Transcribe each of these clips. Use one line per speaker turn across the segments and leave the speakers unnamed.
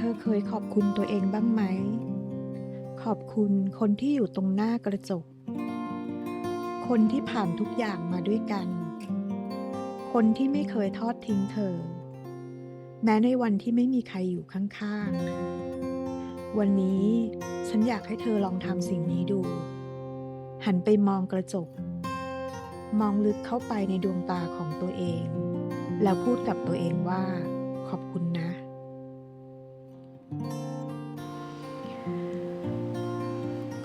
ธอเคยขอบคุณตัวเองบ้างไหม ขอบคุณคนที่อยู่ตรงหน้ากระจก คนที่ผ่านทุกอย่างมาด้วยกัน คนที่ไม่เคยทอดทิ้งเธอ แม้ในวันที่ไม่มีใครอยู่ข้างๆ วันนี้ฉันอยากให้เธอลองทำสิ่งนี้ดู หันไปมองกระจก มองลึกเข้าไปในดวงตาของตัวเอง แล้วพูดกับตัวเองว่า ขอบคุณนะ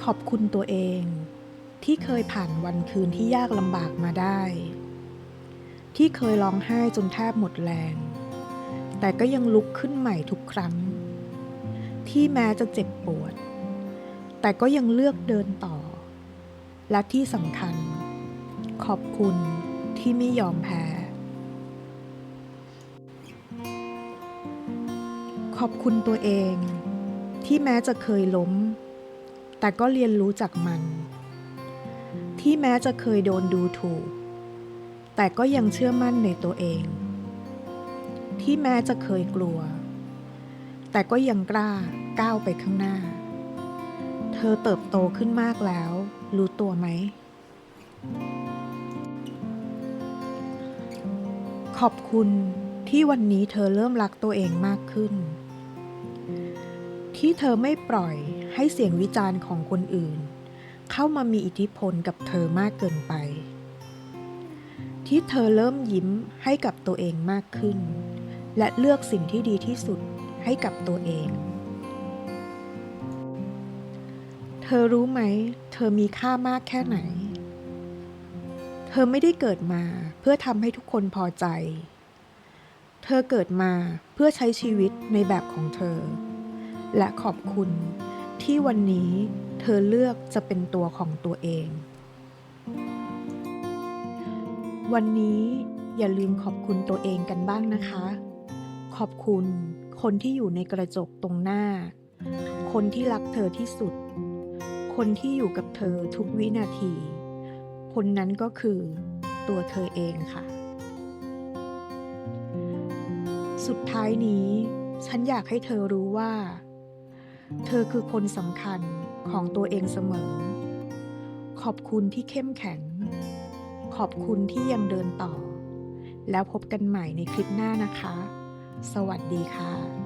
ขอบคุณตัวเอง ที่เคยผ่านวันคืนที่ยากลำบากมาได้ ที่เคยร้องไห้จนแทบหมดแรง แต่ก็ยังลุกขึ้นใหม่ทุกครั้ง ที่แม้จะเจ็บปวด แต่ก็ยังเลือกเดินต่อ และที่สำคัญ ขอบคุณที่ไม่ยอมแพ้ขอบคุณตัวเอง ที่แม้จะเคยล้ม แต่ก็เรียนรู้จากมัน ที่แม้จะเคยโดนดูถูก แต่ก็ยังเชื่อมั่นในตัวเอง ที่แม้จะเคยกลัว แต่ก็ยังกล้าก้าวไปข้างหน้า เธอเติบโตขึ้นมากแล้ว รู้ตัวไหม ขอบคุณที่วันนี้เธอเริ่มรักตัวเองมากขึ้น ที่เธอไม่ปล่อยให้เสียงวิจารณ์ของคนอื่น เข้ามามีอิทธิพลกับเธอมากเกินไป ที่เธอเริ่มยิ้มให้กับตัวเองมากขึ้น และเลือกสิ่งที่ดีที่สุดให้กับตัวเอง เธอรู้ไหม เธอมีค่ามากแค่ไหน เธอไม่ได้เกิดมาเพื่อทำให้ทุกคนพอใจ เธอเกิดมาเพื่อใช้ชีวิตในแบบของเธอ และขอบคุณ ที่วันนี้เธอเลือกจะเป็นตัวของตัวเอง วันนี้อย่าลืมขอบคุณตัวเองกันบ้างนะคะ ขอบคุณคนที่อยู่ในกระจกตรงหน้า คนที่รักเธอที่สุด คนที่อยู่กับเธอทุกวินาที คนนั้นก็คือตัวเธอเองค่ะ สุดท้ายนี้ ฉันอยากให้เธอรู้ว่า เธอคือคนสำคัญของตัวเองเสมอ ขอบคุณที่เข้มแข็ง ขอบคุณที่ยังเดินต่อ แล้วพบกันใหม่ในคลิปหน้านะคะ สวัสดีค่ะ